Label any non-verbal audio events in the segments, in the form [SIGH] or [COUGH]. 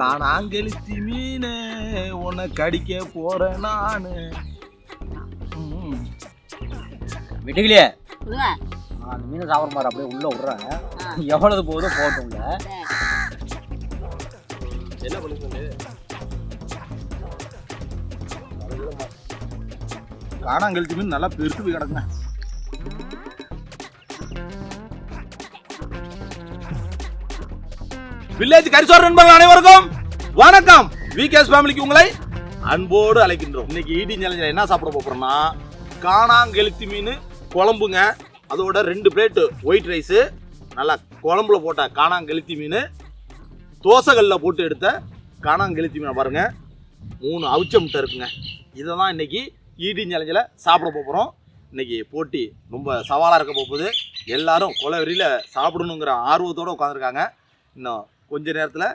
காணாங்கெழுத்தி மீனு உன்னை கடிக்க போறேன் நானு. வெட்டுக்கலையே அந்த மீனை சாப்பிட்ற மாதிரி அப்படியே உள்ள விட்றாங்க எவ்வளவு போகுதோ போகட்டும்ல என்ன பண்ணுங்க காணாங்கெழுத்தி மீன் நல்லா பெருத்து போய் கிடக்குங்க வில்லேஜ் கரிசோர் நண்பர்கள் அனைவருக்கும் வணக்கம். விகேஎஸ் ஃபேமிலிக்கு உங்களை அன்போடு அழைக்கின்றோம். இன்னைக்கு ஈடி சேலஞ்சில் என்ன சாப்பிட போகிறோம்னா காணாங்கெழுத்தி மீன் குழம்புங்க. அதோட ரெண்டு பிளேட்டு ஒயிட் ரைஸு நல்லா குழம்புல போட்ட காணாங்கெழுத்தி மீன் தோசைகளில் போட்டு எடுத்த காணாங்கெழுத்தி மீனை பாருங்கள் மூணு அவிச்ச முட்டை இருக்குங்க. இதை தான் இன்னைக்கு ஈடி சேலஞ்சில் சாப்பிட போகிறோம் இன்னைக்கு போட்டி ரொம்ப சவாலாக இருக்க போகுது. எல்லாரும் கொலவெறியில் சாப்பிடணுங்கிற ஆர்வத்தோடு உட்காந்துருக்காங்க இன்னும் கொஞ்ச நேரத்தில்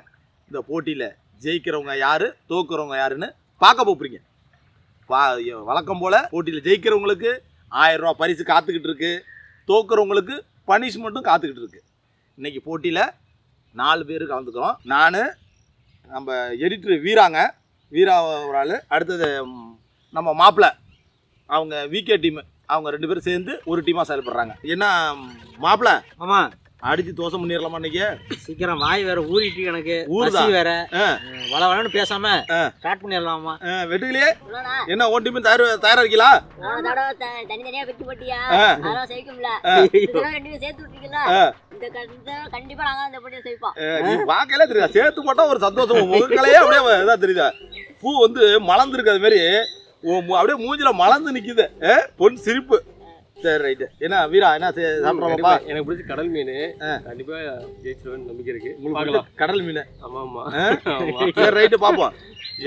இந்த போட்டியில் ஜெயிக்கிறவங்க யார் தோக்குறவங்க யாருன்னு பார்க்க போகிறீங்க பா வழக்கம் போல் போட்டியில் ஜெயிக்கிறவங்களுக்கு ஆயிரம் ரூபா பரிசு காத்துக்கிட்டு இருக்கு. தோக்குறவங்களுக்கு பனிஷ்மெண்ட்டும் காத்துக்கிட்டு இருக்கு. இன்னைக்கு போட்டியில் நாலு பேர் கலந்துக்கிறோம். நான் நம்ம எடிட்டர் வீராங்க. வீரா ஒரு ஆள். அடுத்தது நம்ம மாப்பிள்ளை அவங்க விகே டீம் அவங்க ரெண்டு பேரும் சேர்ந்து ஒரு டீமாக செயல்படுறாங்க. என்ன மாப்பிள்ளை ஆமாம் அடிச்சு தோசை பண்ணிடலாமா இன்னைக்கு? சீக்கிரம் வாய் வேற ஊறிட்டு எனக்கு. ஊறுதா? வேற. ஆ. வள வளன்னு பேசாம. ஸ்டார்ட் பண்ணிடலாமா? சொல்லுண்ணா என்ன ஓன் டீம் தயார் தயாரா இருக்கீங்களா தனித்தனியா வெட்டி போட்டியா. அதெல்லாம் தடவை ரெண்டு பேரும் சேர்த்து விட்டீங்களா கண்டிப்பா நாங்க தெரியுதா. சேர்த்து போட்டா ஒரு சந்தோஷம். முகக்கலையே அப்படியே இதாக தெரியுதா? பூ வந்து மலர்ந்துருக்கு அது மாதிரி அப்படியே மூஞ்சில மலர்ந்து நிக்குது. ஆ, பொன் சிரிப்பு. சரி ரைட்டு என்ன வீரா என்ன சாப்பிட்றோமாப்பா எனக்கு பிடிச்ச கடல் மீன். ஆ. கண்டிப்பா ஜெயிச்சிருவேன் நம்பிக்கை இருக்கு. உங்களுக்கு பார்க்கலாம். கடல் மீன். ஆமா ஆமா. ஆ? ஆமா. சரி ரைட்டு பார்ப்போம்.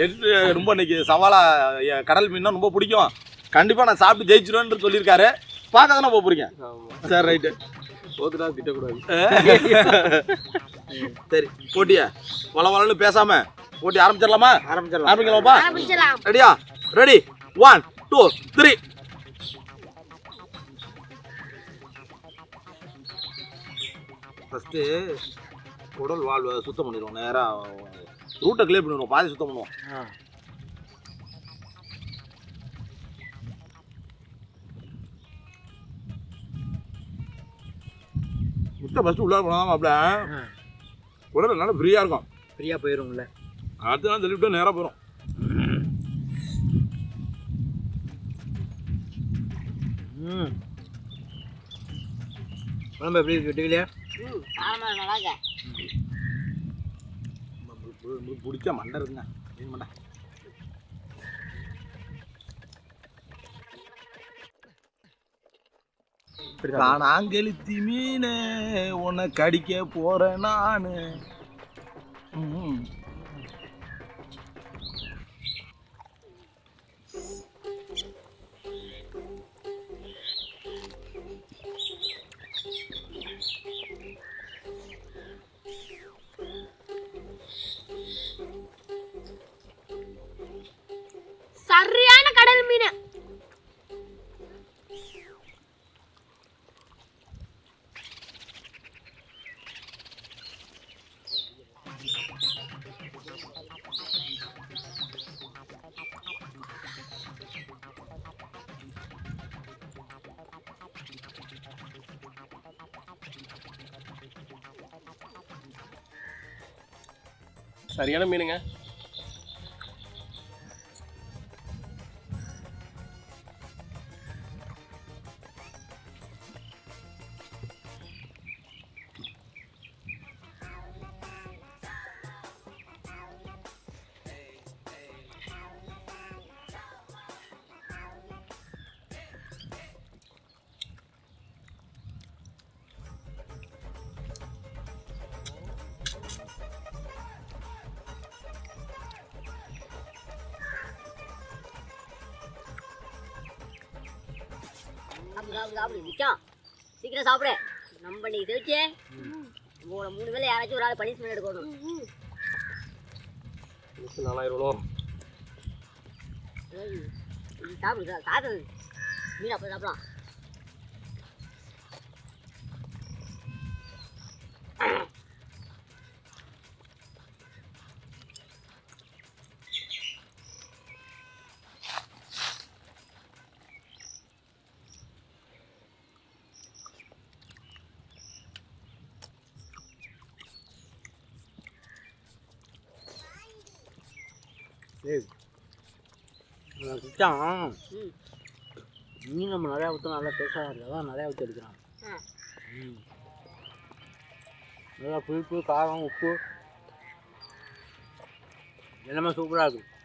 எட்டு ரொம்ப இன்னைக்கு சவாலா எ- கடல் மீன்னா ரொம்ப பிடிக்கும். கண்டிப்பா நான் சாப்பிட்டு ஜெயிச்சிருவேன்னு சொல்லியிருக்காரு. பார்க்க தானே போக போறீங்க? ஆமா. சரி ரைட்டு தோத்துட்டா திட்டக்கூடாது. சரி போட்டியா? வள வளன்னு பேசாம போட்டி ஆரம்பிச்சிடலாமா? ஆரம்பிச்சிடலாம். ஆரம்பிக்கலாமாப்பா? ரெடியா ready one two three first குடல் வாழ்வை சுத்தம் பண்ணிடுவோம் நேராக ரூட்டை கிளியர் பண்ணிடுவோம் பாதி சுத்தம் பண்ணுவோம். முட்டை ஃபஸ்ட்டு உள்ளே போனால் அப்படி ஆ. குடல் நல்லா ஃப்ரீயாக இருக்கும் ஃப்ரீயா போயிரும்ல அடுத்த நாள் தள்ளிவிட்டு நேராக போயிடும் ம் குழம்பு எப்படி இருக்கு வெட்டுக்கலையா ஆமா நல்லா பிடிச்ச மண்டை இருக்குங்க. மீன் மண்டை. காணாங்கெழுத்தி மீன் உன்னை கடிக்க போறேன் நானு. சரியான மீனுங்க. சாப்பிடு சாப்பிடு சாப்பிடு நிச்சயம் சீக்கிரம் சாப்பிடு. நம்ம இன்னைக்கு தெரிச்சு. உங்களோட மூணு வேலை யாராச்சும் ஒரு ஆள் பனிஷ்மெண்ட் எடுக்கணும். நாலாயிரம் சாப்பிடு சார் சாப்பிடு. மீன் அப்போ சாப்பிடலாம். கிச்சான் நீ மீன் நம்ம நிறையா ஊற்ற நல்லா டேஸ்டாக இருக்குது நிறையா ஊற்றி எடுக்கிறான் நல்லா புளிப்பு காரம் உப்பு எல்லாமே சூப்பராக இருக்குது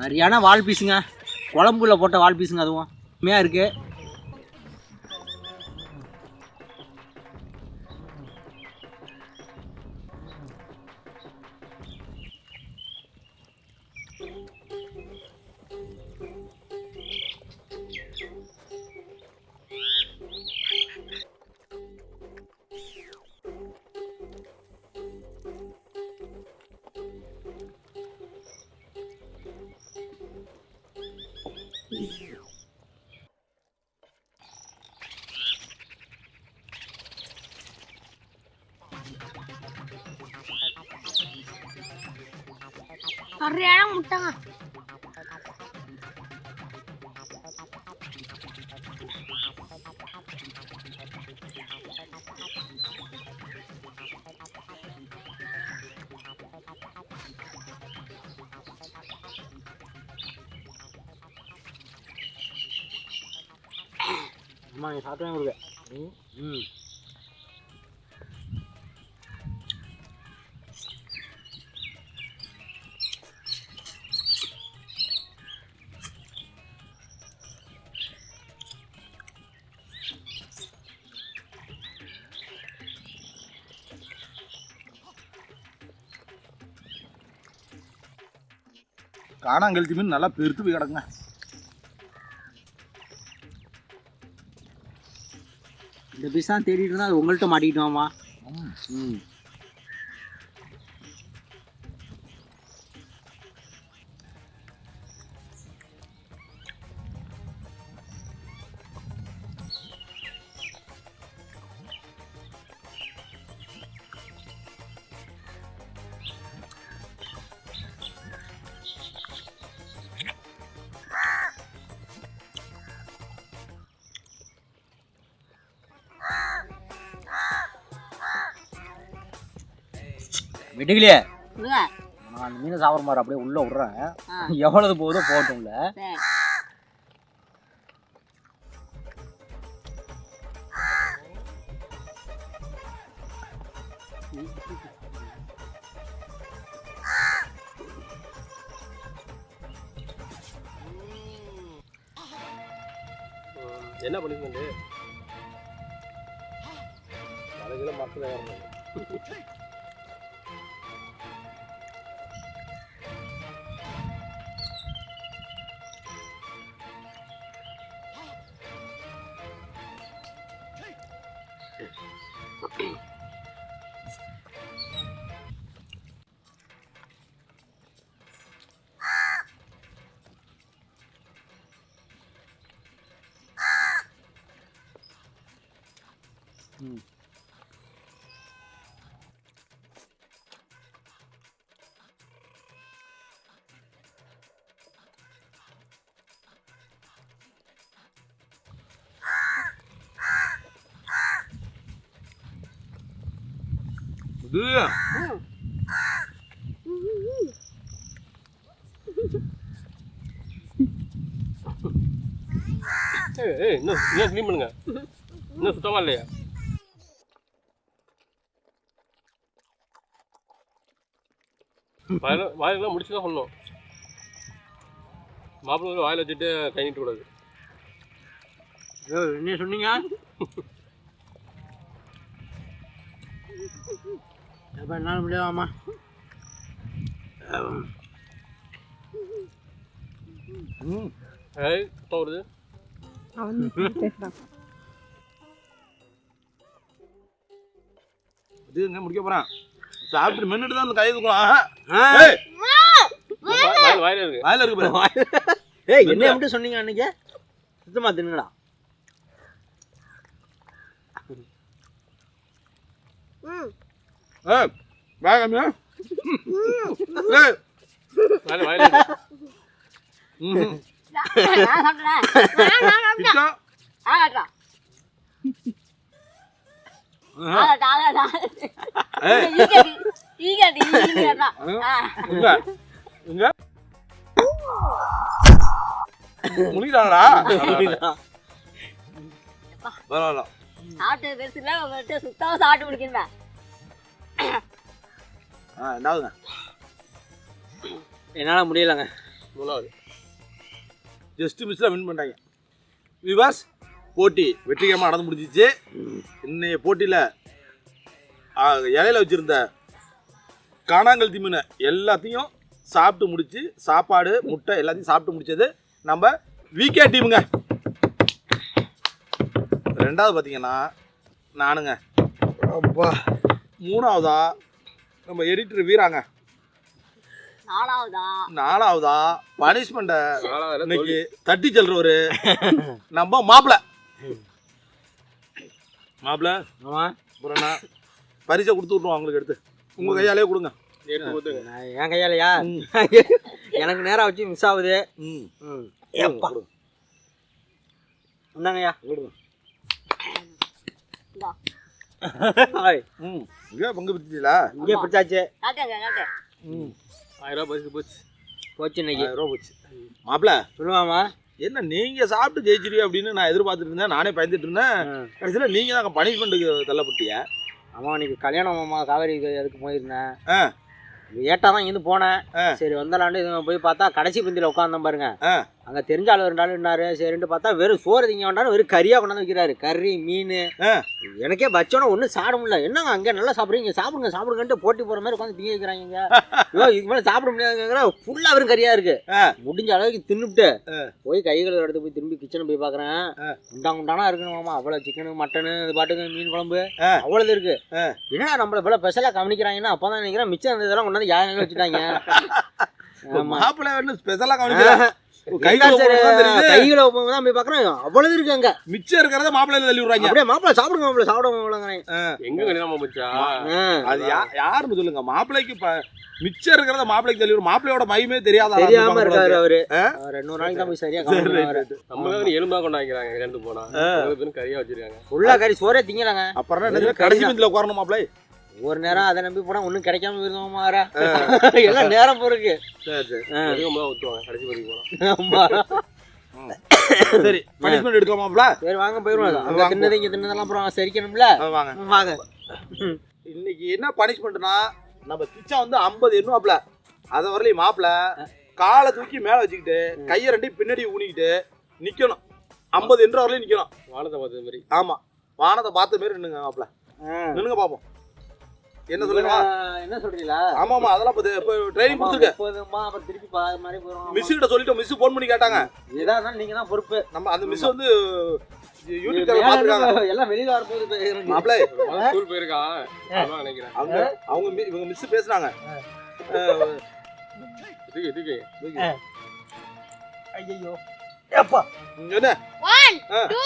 சரியான வால் பீஸுங்க. குழம்புல போட்ட வால் பீஸுங்க அதுவும். உண்மையாக இருக்குது சரியான முட்டைங்க. அம்மா நீ சாப்பிட்டே கொடுக்க. ம். ம். காணாங்கெழுத்தி மீன் நல்லா பெருத்து போய் கிடக்குங்க. இந்த பீஸ் தான் தேடிட்டு இருந்தா அது உங்கள்கிட்ட மாட்டிக்கிட்டோம்மா? ம். வெட்டுக்கலையே சொல்லுங்க நான் அந்த மீனை சாப்பிட்ற மாதிரி அப்படியே உள்ளே விட்றேன். எவ்வளவு போதோ போட்டும்ல. என்ன மலைகளை மக்கள் ஏறணும். இது ஏய், ஏய் இன்னும் இன்னும் க்ளீன் பண்ணுங்க இன்னும் சுத்தமா இல்லையா வாயில வாயிலாம் முடிச்சு தான் சொல்லணும் மாப்பிள்ளை வாயில் வச்சுட்டு கை நீட்ட கூடாது ஐயோ, என்ன சொன்னீங்க எப்போ என்னால் முடியாதாம்மா ம் ஏய் இது எங்க முடிக்க போறேன் சாப்பிட்டு மென்னுட்டு தான் அந்த கையை தூக்கலாம் வாயில வாயில இருக்கு வாயில இருக்கு பாரு ஏய் என்ன மட்டும் சொன்னீங்க அன்னைக்கு சுத்தமாக தின்னுடா ம் இங்க. முடிக்கிறாங்களா பரவாயில்ல. சாப்பிட்டு பெருசுல சுத்தமா சாப்பிட்டு முடிக்கிறேன் ஆ ரெண்டாவதுங்க என்னால் முடியலங்க. மூணாவது ஜஸ்ட் மிஸ்ல வின் பண்ணிட்டாங்க. விவாஸ் போட்டி வெற்றிகரமாக நடந்து முடிஞ்சிச்சு. இன்னைய போட்டியில் இலையில வச்சிருந்த காணாங்கல் மீனை எல்லாத்தையும் சாப்பிட்டு முடிச்சு சாப்பாடு முட்டை எல்லாத்தையும் சாப்பிட்டு முடிச்சது நம்ம விகே டீமுங்க ரெண்டாவது பார்த்தீங்கன்னா நானுங்க. அப்பா. மூணாவதா? நம்ம எடிட்டர் வீராங்க. நாலாவதா? நாலாவதா? பனிஷ்மெண்ட்டை இன்னைக்கு தட்டி செல்றவரு. நம்ம மாப்பிள. மாப்பிள ஆமாம் அப்புறம் என்ன பரிசை கொடுத்து விட்ருவோம் அவங்களுக்கு எடுத்து. உங்க கையாலே கொடுங்க. எடுத்து கொடுத்துங்க. நான் என் கையாலையா? எனக்கு நேரம் வச்சு மிஸ் ஆகுது. ம். ம். கொடுங்க. என்னங்கய்யா கொடுங்க. ம். இங்கே பங்கு பிடிச்சில இங்கே பிடிச்சாச்சு. ம். ஆயிரம் ரூபாய் பரிசு போச்சு. போச்சு இன்னைக்கு. ஆயிரம் ரூபா போச்சு. மாப்பிள சொல்லுவாமா என்ன நீங்க சாப்பிட்டு ஜெயிச்சிருவீங்க அப்படின்னு நான் எதிர்பார்த்துட்டு இருந்தேன் நானே பயந்துட்டு இருந்தேன். கடைசியில் நீங்க தான் பனிஷ்மெண்ட்டுக்கு தள்ளப்பட்டீங்க. ஆமாம் இன்னைக்கு கல்யாணம் மாமா காவேரி அதுக்கு போயிருந்தேன். ஆ. ஏட்டா தான் இங்கேருந்து போனேன். சரி வந்தலாண்டு இது போய் பார்த்தா கடைசி பந்தியில் உட்காந்தேன் பாருங்க. அங்கே தெரிஞ்ச ஆள் ரெண்டு ஆள் இருந்தாரு சரின்ட்டு பார்த்தா வெறும் சோறு திங்க வேண்டாம் வெறும் கறியாக கொண்டாந்து வைக்கிறாரு. கறி மீன். எனக்கே பச்சோன்னா ஒன்றும் சாப்பிட முடியல. என்னங்க அங்கே நல்லா சாப்பிடுறீங்க? சாப்பிடுங்க சாப்பிடுங்கன்ட்டு போட்டி போகிற மாதிரி உட்காந்து திங்க வைக்கிறாங்க ஐயோ இதுக்கு மேலே சாப்பிட முடியாதுங்கிற ஃபுல்லாக வெறும் கறியாக இருக்கு. முடிஞ்ச அளவுக்கு தின்னுட்டு. போய் கைகளை எடுத்து போய் திரும்பி கிச்சனை போய் பார்க்குறேன் ஆ. குண்டா குண்டானா இருக்குன்னு மாமா. அவ்வளோ சிக்கனு மட்டனு இது பாட்டுக்கு மீன் குழம்பு. ஆ. அவ்வளவு இருக்கு. என்னடா நம்மள இவ்வளோ ஸ்பெஷலாக கவனிக்கிறாங்கன்னா அப்போ தான் நினைக்கிறேன் மிச்சம் இருந்ததெல்லாம் கொண்டாந்து யாரும் வச்சுட்டாங்க. [LAUGHS] மாப்பிள்ளை ஸ்பெஷலாக கவனிக்கல. கையில தான் தெரியுது கைகளை தான் போய் பார்க்குறேன் அவ்வளவு இருக்கு அங்க. மிச்சம் இருக்கிறத மாப்பிள்ளையில தள்ளி விடுறாங்க. அப்படியே மாப்பிள சாப்பிடுங்க மாப்பிள சாப்பிடுங்க மாப்பிளங்கிறேன் எங்க கல்யாணம் மச்சா அது யாருன்னு சொல்லுங்க. மாப்பிள்ளைக்கு மிச்சம் இருக்கிறத மாப்பிள்ளைக்கு தள்ளி மாப்பிள்ளையோட மகிமே தெரியாத தெரியாம இருக்காரு அவரு. ரெண்டு மூணு நாளைக்கு தான் போய் சரியா நம்ம எலும்பா கொண்டாக்கிறாங்க ரெண்டு போனா. கறியா வச்சிருக்காங்க. ஃபுல்லா கறி சோறே திங்கலாங்க. அப்புறம் கடைசி பந்தில உட்காரணும் மாப்பிள்ளை? ஒரு நேரம் அதை நம்பி போனா ஒன்றும் கிடைக்காம போயிருந்தோமா வேற எல்லாம் நேரம் ஊற்றுவாங்க கடைசி வரைக்கும் சரி பனிஷ்மெண்ட் எடுக்கலாம் மாப்பிள்ள சரி வாங்க போயிருவோம். அங்க. தின்னது இங்க தின்னதெல்லாம் அப்புறம் சரிக்கணும்ல? வாங்க. வாங்க. இன்னைக்கு என்ன பனிஷ்மெண்ட்னா நம்ம கிச்சா வந்து ஐம்பது எண்ணுவாப்ல. அதை வரலையும் மாப்பிள்ள காலை தூக்கி மேல வச்சுக்கிட்டு கையை ரெண்டையும் பின்னாடி ஊனிக்கிட்டு நிக்கணும். ஐம்பது எண்ணு வரலையும் நிக்கணும். வானத்தை பார்த்த மாதிரி. ஆமா. வானத்தை பார்த்த மாதிரி நின்னுங்க மாப்பிள்ள நின்னுங்க பாப்போம். என்ன சொல்லுங்க? என்ன சொல்றீங்களா? ஆமா ஆமா அதெல்லாம் இப்போ ட்ரைனிங் கொடுத்துருக்க. போதுமா அப்புறம் திருப்பி பார்க்குற மாதிரி போறோம். கிட்ட சொல்லிட்டோம் மிஸ் ஃபோன் பண்ணி கேட்டாங்க. ஏதாவது நீங்க தான் பொறுப்பு. நம்ம அந்த மிஸ் வந்து யூடியூப் சேனல் பாத்துறாங்க எல்லாம் வெளியில வர போது போயிருக்கான் நினைக்கிறேன். அவங்க அவங்க இவங்க மிஸ் பேசுறாங்க. இதுக்கு இதுக்கு ஐயோ ஏப்பா. என்ன? 1 2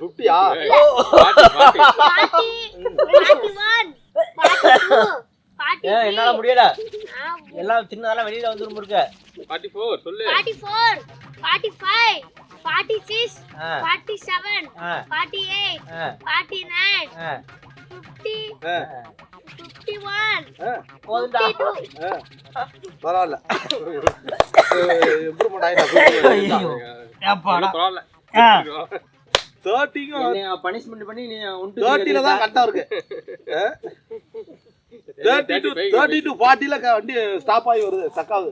ஃபிஃப்டியா ah. oh. ah. oh. என்னால முடியல. எல்லாம் சின்னதெல்லாம் வெளியில வந்துரும் இருக்க. 44 சொல்லு. 44 forty five forty six forty seven forty eight forty nine fifty fifty one பரவாயில்ல. இம்ப்ரூவ்மெண்ட் பனிஷ்மெண்ட் பண்ணி நீ தேர்ட்டியில தான் கரெக்டாக இருக்கு. தேர்ட்டி வண்டி ஸ்டாப் ஆகி வருது. சக்காவு